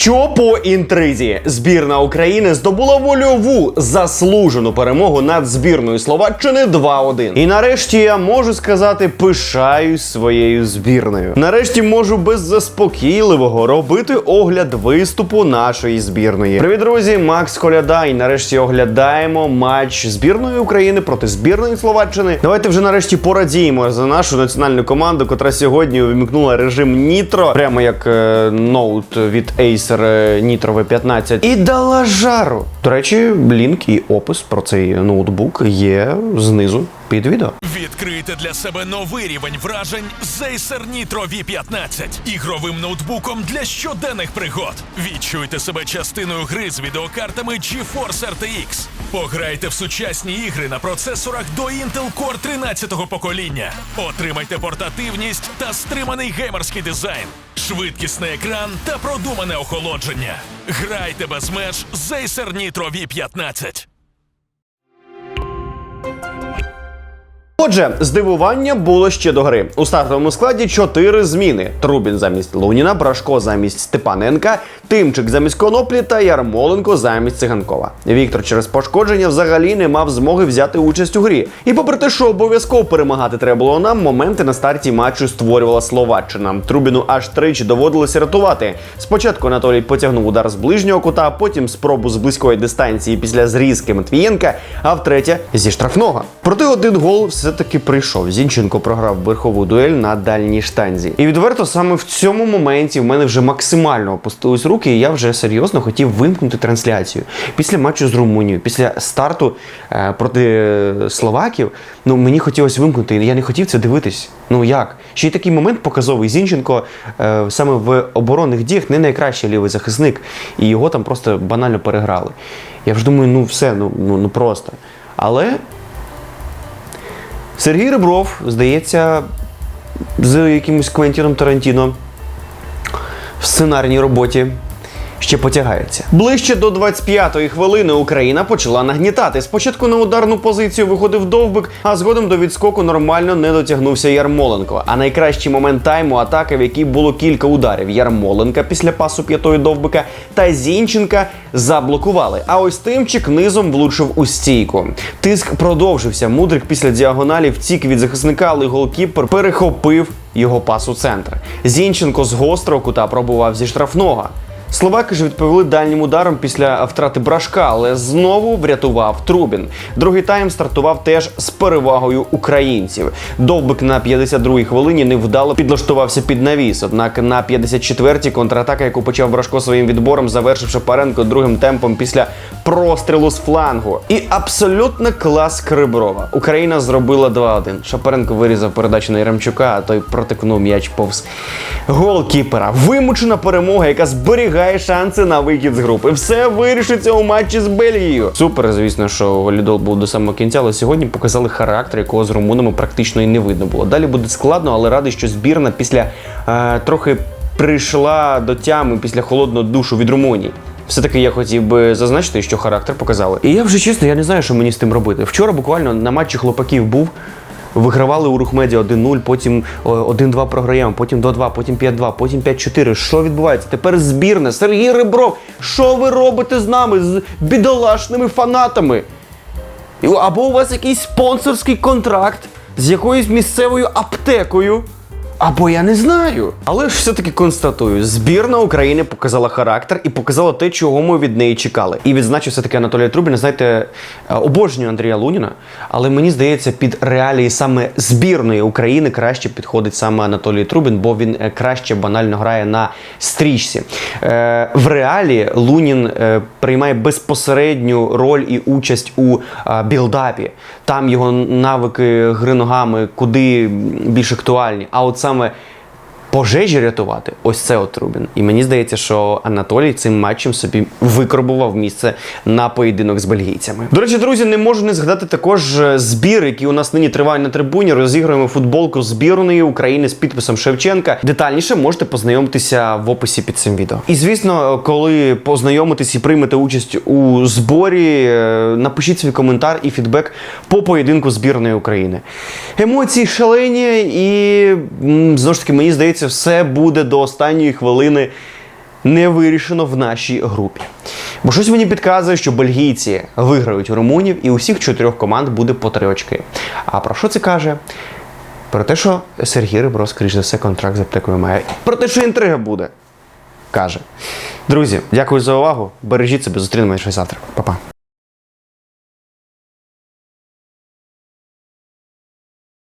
Що по інтризі? Збірна України здобула вольову заслужену перемогу над збірною Словаччини 2-1. І нарешті я можу сказати, пишаюсь своєю збірною. Нарешті можу без заспокійливого робити огляд виступу нашої збірної. Привіт, друзі! Макс Коляда. І нарешті оглядаємо матч збірної України проти збірної Словаччини. Давайте вже нарешті порадіємо за нашу національну команду, котра сьогодні увімкнула режим Нітро, прямо як е, ноут від Acer е, Nitro V15, і дала жару. До речі, лінк і опис про цей ноутбук є знизу під відео. Відкрийте для себе новий рівень вражень з Acer Nitro V15 ігровим ноутбуком для щоденних пригод. Відчуйте себе частиною гри з відеокартами GeForce RTX. Пограйте в сучасні ігри на процесорах до Intel Core 13-го покоління. Отримайте портативність та стриманий геймерський дизайн, швидкісний екран та продумане охолодження. Грайте без меж з Acer Nitro V15. Отже, здивування було ще до гри. У стартовому складі чотири зміни: Трубін замість Луніна, Брашко замість Степаненка, Тимчик замість Коноплі та Ярмоленко замість Циганкова. Віктор через пошкодження взагалі не мав змоги взяти участь у грі. І попри те, що обов'язково перемагати треба було нам, моменти на старті матчу створювала Словаччина. Трубіну аж тричі доводилося рятувати. Спочатку Анатолій потягнув удар з ближнього кута, потім спробу з близької дистанції після зрізки Матвієнка, а втретє зі штрафного. Проте один гол все-таки прийшов. Зінченко програв верхову дуель на дальній штанзі. І відверто саме в цьому моменті в мене вже максимально опустились руки, і я вже серйозно хотів вимкнути трансляцію. Після матчу з Румунією, після старту е, проти е, Словаків, ну мені хотілося вимкнути. Я не хотів це дивитись. Ну як? Ще й такий момент показовий. Зінченко е, саме в оборонних діях не найкращий лівий захисник, і його там просто банально переграли. Я вже думаю, ну все, ну, ну, ну просто. Але Сергій Ребров, здається, з якимось Квентіном Тарантіно в сценарній роботі ще потягається. Ближче до 25-ї хвилини Україна почала нагнітати. Спочатку на ударну позицію виходив довбик, а згодом до відскоку нормально не дотягнувся Ярмоленко. А найкращий момент тайму атаки, в якій було кілька ударів. Ярмоленка після пасу п'ятої довбика та Зінченка заблокували. А ось Тимчик низом влучив у стійку. Тиск продовжився. Мудрик після діагоналі втік від захисника, але голкіпер перехопив його пас у центр. Зінченко з гострого кута пробував зі штрафного. Словаки ж відповіли дальнім ударом після втрати брашка, але знову врятував Трубін. Другий тайм стартував теж з перевагою українців. Довбик на 52-й хвилині невдало підлаштувався під навіс. Однак на 54-й контратака, яку почав Брашко своїм відбором, завершивши Паренко другим темпом після прострілу з флангу. І абсолютно клас Криброва. Україна зробила 2-1. Шапаренко вирізав передачу на Яремчука, а той протикнув м'яч повз голкіпера. Вимучена перемога, яка зберігає шанси на вихід з групи. Все вирішиться у матчі з Бельгією. Супер, звісно, що Голідол був до самого кінця, але сьогодні показали характер, якого з румунами практично і не видно було. Далі буде складно, але радий, що збірна після е, трохи прийшла до тями після холодного душу від Румунії. Все-таки я хотів би зазначити, що характер показали. І я вже чесно, я не знаю, що мені з тим робити. Вчора буквально на матчі хлопаків був. Вигравали у Рухмеді 1-0, потім 1-2 програємо, потім 2-2, потім 5-2, потім 5-4. Що відбувається? Тепер збірна. Сергій Ребров, що ви робите з нами, з бідолашними фанатами? Або у вас якийсь спонсорський контракт з якоюсь місцевою аптекою. Або я не знаю. Але ж все-таки констатую, збірна України показала характер і показала те, чого ми від неї чекали. І відзначив все-таки Анатолія Трубіна. Знаєте, е, обожнюю Андрія Луніна, але мені здається, під реалії саме збірної України краще підходить саме Анатолій Трубін, бо він е, краще банально грає на стрічці. Е, в реалі Лунін приймає безпосередню роль і участь у білдапі. Там його навики гри ногами куди більш актуальні. А от саме саме пожежі рятувати, ось це от Рубін. І мені здається, що Анатолій цим матчем собі викорбував місце на поєдинок з бельгійцями. До речі, друзі, не можу не згадати також е, збір, який у нас нині триває на трибуні. Розіграємо футболку збірної України з підписом Шевченка. Детальніше можете познайомитися в описі під цим відео. І звісно, коли познайомитесь і приймете участь у зборі, е, напишіть свій коментар і фідбек по поєдинку збірної України. Емоції шалені, і знову ж таки, мені здається, все буде до останньої хвилини не вирішено в нашій групі. Бо щось мені підказує, що бельгійці виграють у румунів, і у всіх чотирьох команд буде по три очки. А про що це каже? Про те, що Сергій Ребро, скоріш за все, контракт з аптекою має. Про те, що інтрига буде. Каже. Друзі, дякую за увагу. Бережіть себе, зустрінемося завтра. Па-па.